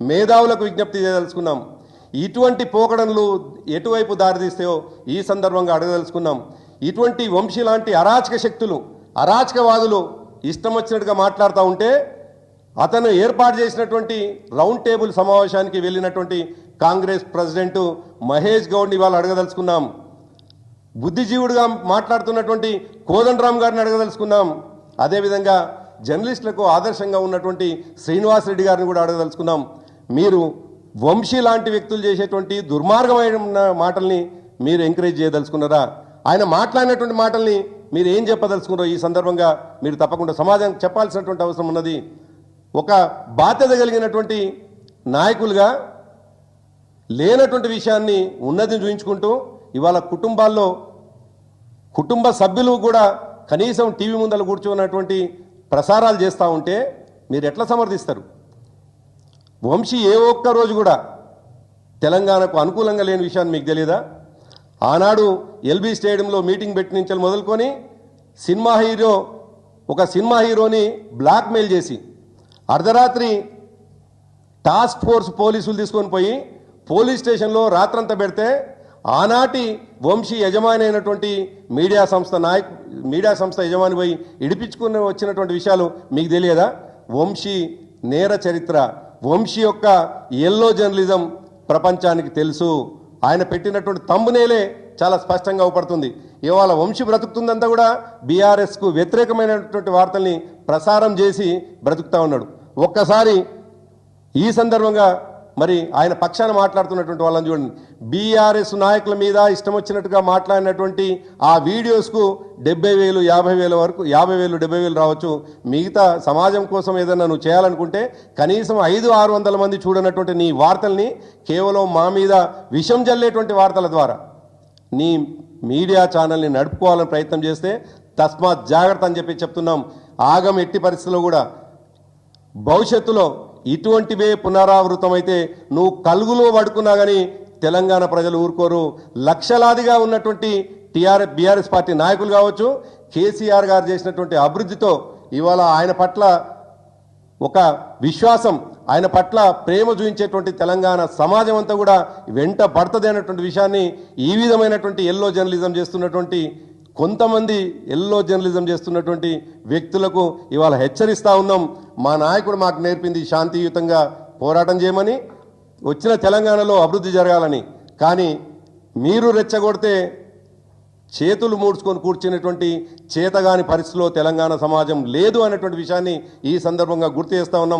మేధావులకు విజ్ఞప్తి చేయదలుచుకున్నాం. ఇటువంటి పోకడలు ఎటువైపు దారితీస్తాయో ఈ సందర్భంగా అడగదలుచుకున్నాం. ఇటువంటి వంశీ లాంటి అరాచక శక్తులు అరాచకవాదులు ఇష్టం వచ్చినట్టుగా మాట్లాడుతూ ఉంటే అతను ఏర్పాటు చేసినటువంటి రౌండ్ టేబుల్ సమావేశానికి వెళ్ళినటువంటి కాంగ్రెస్ ప్రెసిడెంట్ మహేష్ గౌడ్ని ఇవాళ అడగదలుచుకున్నాం. బుద్ధిజీవుడిగా మాట్లాడుతున్నటువంటి కోదండరామ్ గారిని అడగదలుచుకున్నాం. అదేవిధంగా జర్నలిస్టులకు ఆదర్శంగా ఉన్నటువంటి శ్రీనివాస్ రెడ్డి గారిని కూడా అడగదలుచుకున్నాం. మీరు వంశీ లాంటి వ్యక్తులు చేసేటువంటి దుర్మార్గమైన మాటల్ని మీరు ఎంకరేజ్ చేయదలుచుకున్నారా? ఆయన మాట్లాడినటువంటి మాటల్ని మీరు ఏం చెప్పదలుచుకున్నారో ఈ సందర్భంగా మీరు తప్పకుండా సమాజానికి చెప్పాల్సినటువంటి అవసరం ఉన్నది. ఒక బాధ్యత కలిగినటువంటి నాయకులుగా లేనటువంటి విషయాన్ని ఉన్నది చూపించుకుంటూ ఇవాళ కుటుంబాల్లో కుటుంబ సభ్యులు కూడా కనీసం టీవీ ముందర కూర్చున్నటువంటి ప్రసారాలు చేస్తూ ఉంటే మీరు ఎట్లా సమర్థిస్తారు? వంశీ ఏ ఒక్క రోజు కూడా తెలంగాణకు అనుకూలంగా లేని విషయాన్ని మీకు తెలియదా ఆనాడు ఎల్బీ స్టేడియంలో మీటింగ్ పెట్టిన నుంచి మొదలుకొని సినిమా హీరో ఒక సినిమా హీరోని బ్లాక్మెయిల్ చేసి అర్ధరాత్రి టాస్క్ ఫోర్స్ పోలీసులు తీసుకొని పోయి పోలీస్ స్టేషన్లో రాత్రంతా పెడితే ఆనాటి వంశీ యజమాని అయినటువంటి మీడియా సంస్థ నాయక్ మీడియా సంస్థ యజమాని పోయి ఇడిపించుకుని వచ్చినటువంటి విషయాలు మీకు తెలియదా? వంశీ నేర చరిత్ర వంశీ యొక్క ఎల్లో జర్నలిజం ప్రపంచానికి తెలుసు. ఆయన పెట్టినటువంటి తమ్మునేలే చాలా స్పష్టంగా అవుపడుతుంది. ఇవాళ వంశీ బ్రతుకుతుందంతా కూడా బీఆర్ఎస్కు వ్యతిరేకమైనటువంటి వార్తల్ని ప్రసారం చేసి బ్రతుకుతా ఉన్నాడు. ఒక్కసారి ఈ సందర్భంగా మరి ఆయన పక్షాన మాట్లాడుతున్నటువంటి వాళ్ళని చూడండి. బీఆర్ఎస్ నాయకుల మీద ఇష్టం వచ్చినట్టుగా మాట్లాడినటువంటి ఆ వీడియోస్కు డెబ్బై వేలు యాభై వేల వరకు యాభై వేలు డెబ్బై వేలు రావచ్చు. మిగతా సమాజం కోసం ఏదైనా నువ్వు చేయాలనుకుంటే కనీసం ఐదు ఆరు వందల మంది చూడనటువంటి నీ వార్తల్ని కేవలం మా మీద విషం జల్లేటువంటి వార్తల ద్వారా నీ మీడియా ఛానల్ని నడుపుకోవాలని ప్రయత్నం చేస్తే తస్మాత్ జాగ్రత్త అని చెప్పి చెప్తున్నాం. ఆగం ఎట్టి పరిస్థితుల్లో కూడా భవిష్యత్తులో ఇటువంటివే పునరావృతమైతే నువ్వు కలుగులో పడుకున్నా కానీ తెలంగాణ ప్రజలు ఊరుకోరు. లక్షలాదిగా ఉన్నటువంటి టీఆర్ఎస్ బీఆర్ఎస్ పార్టీ నాయకులు కావచ్చు కేసీఆర్ గారు చేసినటువంటి అభివృద్ధితో ఇవాళ ఆయన పట్ల ఒక విశ్వాసం ఆయన పట్ల ప్రేమ చూపించేటువంటి తెలంగాణ సమాజం అంతా కూడా వెంట పడుతుంది అనేటువంటి విషయాన్ని ఈ విధమైనటువంటి ఎల్లో జర్నలిజం చేస్తున్నటువంటి కొంతమంది ఎల్లో జర్నలిజం చేస్తున్నటువంటి వ్యక్తులకు ఇవాళ హెచ్చరిస్తూ ఉన్నాం. మా నాయకుడు మాకు నేర్పింది శాంతియుతంగా పోరాటం చేయమని వచ్చిన తెలంగాణలో అభివృద్ధి జరగాలని. కానీ మీరు రెచ్చగొడితే చేతులు మూడ్చుకొని కూర్చునేటువంటి చేతగాని పరిస్థితిలో తెలంగాణ సమాజం లేదు అనేటువంటి విషయాన్ని ఈ సందర్భంగా గుర్తు చేస్తా ఉన్నాం.